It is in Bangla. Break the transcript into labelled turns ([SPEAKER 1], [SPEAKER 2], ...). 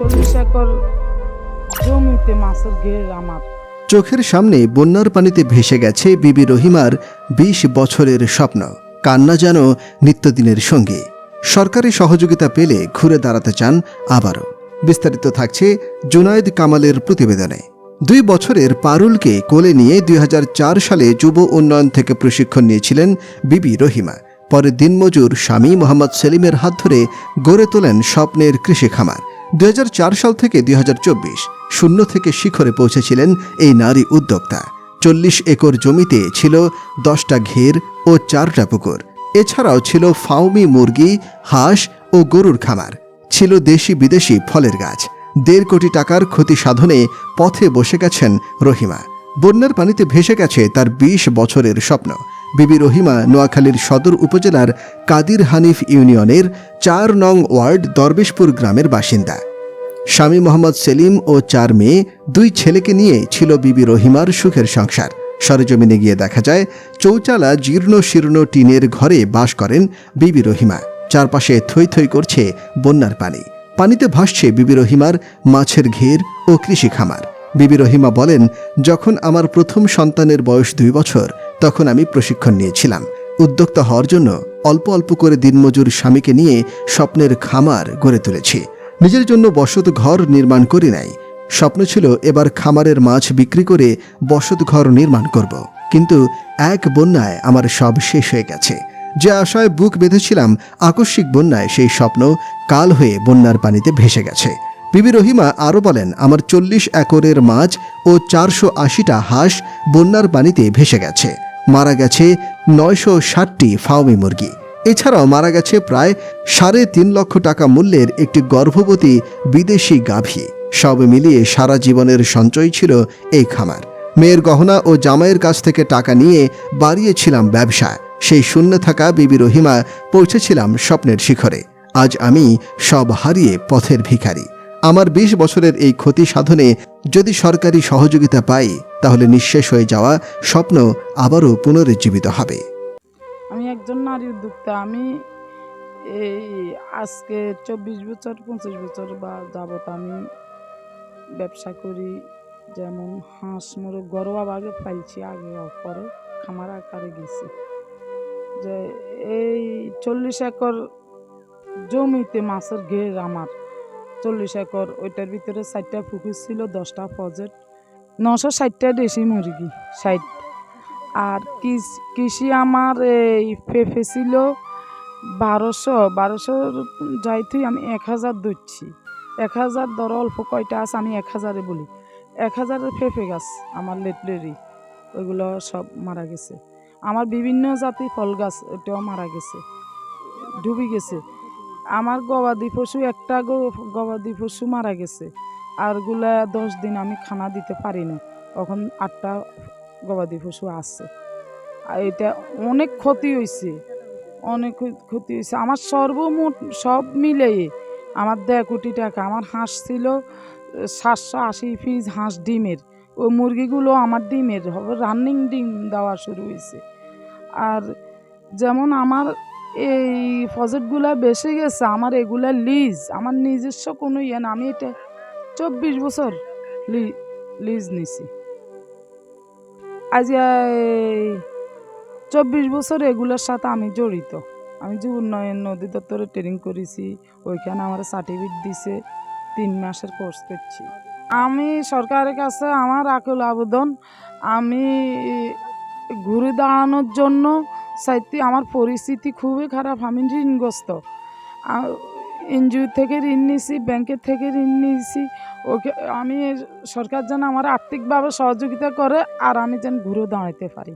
[SPEAKER 1] চল্লিশ একর জমিতে মাছের ঘের আমার।
[SPEAKER 2] চোখের সামনে বন্যার পানিতে ভেসে গেছে বিবি রহিমার ২০ বছরের স্বপ্ন। কান্না যেন নিত্যদিনের সঙ্গী। সরকারি সহযোগিতা পেলে ঘুরে দাঁড়াতে চান আবারও। বিস্তারিত থাকছে জুনায়েদ কামালের প্রতিবেদনে। দুই বছরের পারুলকে কোলে নিয়ে দুই হাজার চার সালে যুব উন্নয়ন থেকে প্রশিক্ষণ নিয়েছিলেন বিবি রহিমা। পরে দিনমজুর স্বামী মোহাম্মদ সেলিমের হাত ধরে গড়ে তোলেন স্বপ্নের কৃষি খামার দুই হাজার চার সাল থেকে দুই শূন্য থেকে শিখরে পৌঁছেছিলেন এই নারী উদ্যোক্তা। চল্লিশ একর জমিতে ছিল দশটা ঘের ও চারটা পুকুর। এছাড়াও ছিল ফাউমি মুরগি, হাঁস ও গরুর খামার। ছিল দেশি বিদেশি ফলের গাছ। দেড় কোটি টাকার ক্ষতি সাধনে পথে বসে গেছেন রহিমা। বন্যার পানিতে ভেসে গেছে তার ২০ বছরের স্বপ্ন। বিবি রহিমা নোয়াখালীর সদর উপজেলার কাদির হানিফ ইউনিয়নের চার নং ওয়ার্ড দরবেশপুর গ্রামের বাসিন্দা। স্বামী মোহাম্মদ সেলিম ও চার মেয়ে, দুই ছেলেকে নিয়ে ছিল বিবি রহিমার সুখের সংসার। সরেজমিনে গিয়ে দেখা যায়, চৌচালা জীর্ণ শীর্ণ টিনের ঘরে বাস করেন বিবি রহিমা। চারপাশে থই থই করছে বন্যার পানি। পানিতে ভাসছে বিবি রহিমার মাছের ঘের ও কৃষি খামার। বিবি রহিমা বলেন, যখন আমার প্রথম সন্তানের বয়স দুই বছর, তখন আমি প্রশিক্ষণ নিয়েছিলাম। উদ্যোক্তা হওয়ার জন্য অল্প অল্প করে দিনমজুর স্বামীকে নিয়ে স্বপ্নের খামার গড়ে তুলেছি। নিজের জন্য বসত ঘর নির্মাণ করি নাই স্বপ্ন ছিল এবার খামারের মাছ বিক্রি করে বসত ঘর নির্মাণ করব। কিন্তু এক বন্যায় আমার সব শেষ হয়ে গেছে। যে আশায় বুক বেঁধেছিলাম, আকস্মিক বন্যায় সেই স্বপ্ন কাল হয়ে বন্যার পানিতে ভেসে গেছে। বিবি রহিমা আরও বলেন, আমার চল্লিশ একরের মাছ ও চারশো আশিটা হাঁস বন্যার পানিতে ভেসে গেছে। মারা গেছে নয়শো ষাটটি ফাউমি মুরগি। এছাড়াও মারা গেছে প্রায় সাড়ে তিন লক্ষ টাকা মূল্যের একটি গর্ভবতী বিদেশি গাভী। সব মিলিয়ে সারা জীবনের সঞ্চয় ছিল এই খামার। মেয়ের গহনা ও জামাইয়ের কাছ থেকে টাকা নিয়ে বাড়িয়েছিলাম ব্যবসা সেই শূন্য থাকা বিবি রহিমা পৌঁছেছিলাম স্বপ্নের শিখরে। আজ আমি সব হারিয়ে পথের ভিখারি। আমার ২০ বছরের এই ক্ষতি সাধনে যদি সরকারি সহযোগিতা পাই, তাহলে নিঃশেষ হয়ে যাওয়া স্বপ্ন আবারও পুনরুজ্জীবিত হবে।
[SPEAKER 1] একজন নারী উদ্যোক্তা। আমি এই আজকে চব্বিশ বছর, পঁচিশ বছর বা যাবত আমি ব্যবসা করি। যেমন হাঁস, মুরগ আগে পাইছি আগে পরে খামার আকারে গেছি। যে এই চল্লিশ একর জমিতে মাছের ঘের আমার। চল্লিশ একর, ওইটার ভিতরে ষাটটা পুকুর ছিল, দশটা প্রজেক্ট নশো ষাটটা দেশি মুরগি, ষাট আর কৃষ- আমার এই পেঁপে ছিল বারোশো বারোশোর যাইতেই আমি এক হাজার ধরছি এক হাজার ধরো অল্প কয়টা আছে আমি এক হাজারে বলি। এক হাজারের পেঁপে গাছ আমার লেটলেরি, ওইগুলো সব মারা গেছে। আমার বিভিন্ন জাতি ফল গাছ ওটাও মারা গেছে, ডুবে গেছে। আমার গবাদি পশু একটা গ- গবাদি পশু মারা গেছে। আরগুলা দশ দিন আমি খানা দিতে পারি না। তখন আটটা গবাদি পশু আছে। আর এটা অনেক ক্ষতি হয়েছে অনেক ক্ষ- ক্ষতি হয়েছে আমার সর্বমোট সব মিলে আমার দেড় কোটি টাকা, আমার হাঁস ছিল সাতশো আশি পিস হাঁস ডিমের। ওই মুরগিগুলো আমার ডিমের, হবে রানিং ডিম দেওয়া শুরু হয়েছে আর যেমন আমার এই প্রজেক্টগুলো বেশি গেছে, আমার এগুলা লিজ আমার নিজস্ব কোনো ইয়ে না। আমি এটা চব্বিশ বছর লিজ নিছি। আজ চব্বিশ বছর এগুলোর সাথে আমি জড়িত। আমি যে উন্নয়ন নদী দপ্তরে ট্রেনিং করেছি, ওইখানে আমার সার্টিফিকেট দিছে, তিন মাসের কোর্স করছি। আমি সরকারের কাছে আমার আকুল আবেদন, আমি ঘুরে দাঁড়ানোর জন্য সাইতে আমার পরিস্থিতি খুবই খারাপ, আমি ঋণগ্রস্ত। এনজিও থেকে ঋণ নিয়েছি, ব্যাংকের থেকে ঋণ নিয়েছি। ওকে, আমি সরকার যেন আমার আর্থিকভাবে সহযোগিতা করে আর আমি যেন ঘুরে দাঁড়াতে পারি।